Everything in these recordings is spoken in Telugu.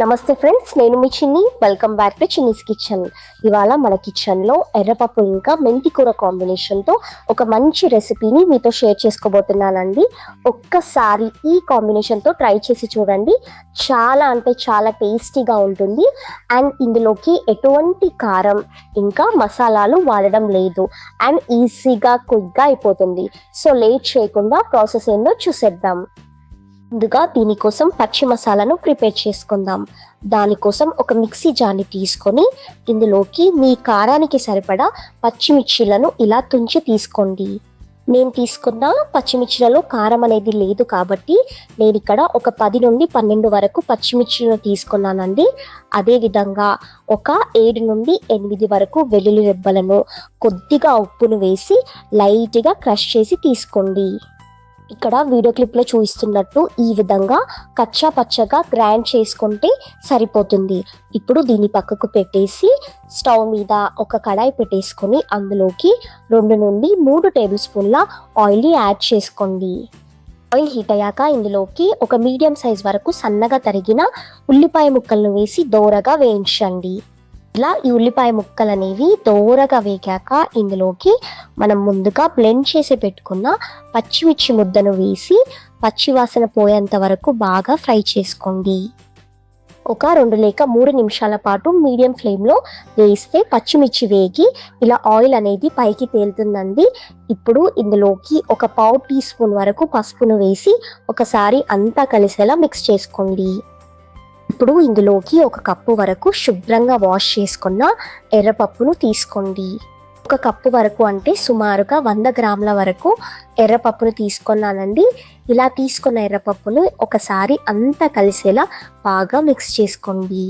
నమస్తే ఫ్రెండ్స్ నేను మీ Chinni. Welcome back to Chinni's kitchen ఇవాళ మన కిచెన్లో ఎర్రపప్పు ఇంకా మెంతి కూర కాంబినేషన్తో ఒక మంచి రెసిపీని మీతో షేర్ చేసుకోబోతున్నానండి. ఒక్కసారి ఈ కాంబినేషన్తో ట్రై చేసి చూడండి. చాలా అంటే చాలా టేస్టీగా ఉంటుంది. అండ్ ఇందులోకి ఎటువంటి కారం ఇంకా మసాలాలు వాడడం లేదు. అండ్ ఈజీగా క్విక్గా అయిపోతుంది. సో లేట్ చేయకుండా ప్రాసెస్ ఏందో చూసేద్దాం. ముందుగా దీనికోసం పచ్చి మసాలాను ప్రిపేర్ చేసుకుందాం. దానికోసం ఒక మిక్సీ జార్ని తీసుకొని ఇందులోకి మీ కారానికి సరిపడా పచ్చిమిర్చిలను ఇలా తుంచి తీసుకోండి. నేను తీసుకున్న పచ్చిమిర్చిలలో కారం అనేది లేదు కాబట్టి నేను ఇక్కడ ఒక పది నుండి పన్నెండు వరకు పచ్చిమిర్చిలను తీసుకున్నానండి. అదేవిధంగా ఒక ఏడు నుండి ఎనిమిది వరకు వెల్లుల్లి రెబ్బలను కొద్దిగా ఉప్పును వేసి లైట్గా క్రష్ చేసి తీసుకోండి. ఇక్కడ వీడియో క్లిప్లో చూపిస్తున్నట్టు ఈ విధంగా కచ్చా పచ్చగా గ్రైండ్ చేసుకుంటే సరిపోతుంది. ఇప్పుడు దీన్ని పక్కకు పెట్టేసి స్టవ్ మీద ఒక కడాయి పెట్టేసుకొని అందులోకి రెండు నుండి మూడు టేబుల్ స్పూన్ల ఆయిల్ని యాడ్ చేసుకోండి. ఆయిల్ హీట్ అయ్యాక ఇందులోకి ఒక మీడియం సైజ్ వరకు సన్నగా తరిగిన ఉల్లిపాయ ముక్కలను వేసి దోరగా వేయించండి. ఇలా ఈ ఉల్లిపాయ ముక్కలు అనేవి దోరగా వేగాక ఇందులోకి మనం ముందుగా బ్లెండ్ చేసి పెట్టుకున్న పచ్చిమిర్చి ముద్దను వేసి పచ్చివాసన పోయేంత వరకు బాగా ఫ్రై చేసుకోండి. ఒక రెండు లేక మూడు నిమిషాల పాటు మీడియం ఫ్లేమ్లో వేస్తే పచ్చిమిర్చి వేగి ఇలా ఆయిల్ అనేది పైకి తేలుతుందండి. ఇప్పుడు ఇందులోకి ఒక పావు టీ స్పూన్ వరకు పసుపును వేసి ఒకసారి అంతా కలిసేలా మిక్స్ చేసుకోండి. ఇప్పుడు ఇందులోకి ఒక కప్పు వరకు శుభ్రంగా వాష్ చేసుకున్న ఎర్రపప్పును తీసుకోండి. ఒక కప్పు వరకు అంటే సుమారుగా వంద గ్రాముల వరకు ఎర్రపప్పును తీసుకున్నానండి. ఇలా తీసుకున్న ఎర్రపప్పును ఒకసారి అంతా కలిసేలా బాగా మిక్స్ చేసుకోండి.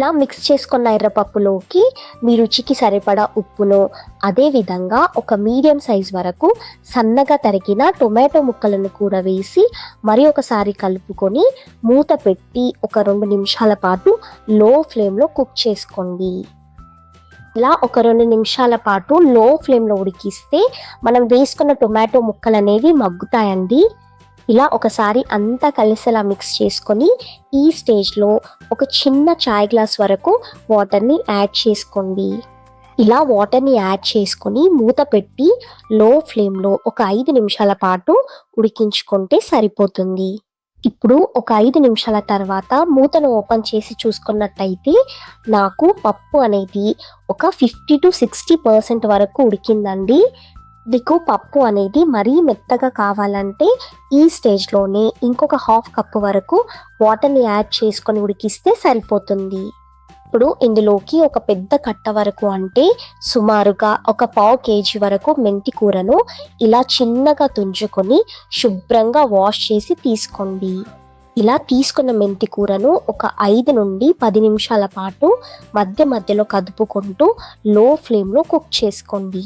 ఇలా మిక్స్ చేసుకున్న ఎర్రపప్పులోకి మీ రుచికి సరిపడా ఉప్పును అదేవిధంగా ఒక మీడియం సైజ్ వరకు సన్నగా తరిగిన టొమాటో ముక్కలను కూడా వేసి మరి ఒకసారి కలుపుకొని మూత పెట్టి ఒక రెండు నిమిషాల పాటు లో ఫ్లేమ్లో కుక్ చేసుకోండి. ఇలా ఒక రెండు నిమిషాల పాటు లో ఫ్లేమ్లో ఉడికిస్తే మనం వేసుకున్న టొమాటో ముక్కలు అనేవి మగ్గుతాయండి. ఇలా ఒకసారి అంతా కలిసేలా మిక్స్ చేసుకొని ఈ స్టేజ్లో ఒక చిన్న చాయ్ గ్లాస్ వరకు వాటర్ని యాడ్ చేసుకోండి. ఇలా వాటర్ని యాడ్ చేసుకొని మూత పెట్టి లో ఫ్లేమ్లో ఒక ఐదు నిమిషాల పాటు ఉడికించుకుంటే సరిపోతుంది. ఇప్పుడు ఒక ఐదు నిమిషాల తర్వాత మూతను ఓపెన్ చేసి చూసుకున్నట్టయితే నాకు పప్పు అనేది ఒక ఫిఫ్టీ టు సిక్స్టీ పర్సెంట్ వరకు ఉడికిందండి. మీకు పప్పు అనేది మరీ మెత్తగా కావాలంటే ఈ స్టేజ్లోనే ఇంకొక హాఫ్ కప్ వరకు వాటర్ని యాడ్ చేసుకొని ఉడికిస్తే సరిపోతుంది. ఇప్పుడు ఇందులోకి ఒక పెద్ద కట్ట వరకు అంటే సుమారుగా ఒక పావు కేజీ వరకు మెంతి కూరను ఇలా చిన్నగా తుంచుకొని శుభ్రంగా వాష్ చేసి తీసుకోండి. ఇలా తీసుకున్న మెంతి కూరను ఒక ఐదు నుండి పది నిమిషాల పాటు మధ్య మధ్యలో కదుపుకుంటూ లో ఫ్లేమ్లో కుక్ చేసుకోండి.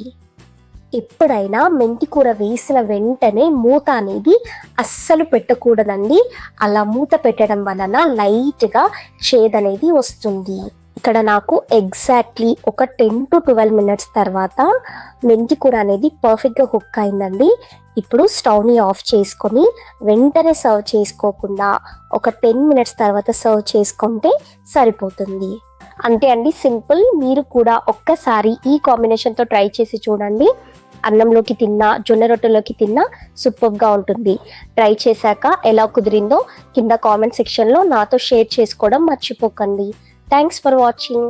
ఎప్పుడైనా మెంతికూర వేసిన వెంటనే మూత అనేది అస్సలు పెట్టకూడదండి. అలా మూత పెట్టడం వలన లైట్గా చేదనేది వస్తుంది. ఇక్కడ నాకు ఎగ్జాక్ట్లీ ఒక టెన్ టు ట్వెల్వ్ మినిట్స్ తర్వాత మెంతి కూర అనేది పర్ఫెక్ట్గా కుక్ అయిందండి. ఇప్పుడు స్టవ్ని ఆఫ్ చేసుకొని వెంటనే సర్వ్ చేసుకోకుండా ఒక టెన్ మినిట్స్ తర్వాత సర్వ్ చేసుకుంటే సరిపోతుంది. అంతే అండి సింపుల్. మీరు కూడా ఒక్కసారి ఈ కాంబినేషన్తో ట్రై చేసి చూడండి. అన్నంలోకి తిన్నా జొన్న రొట్టెలోకి తిన్నా సూపర్గా ఉంటుంది. ట్రై చేశాక ఎలా కుదిరిందో కింద కామెంట్ సెక్షన్లో నాతో షేర్ చేసుకోవడం మర్చిపోకండి. Thanks for watching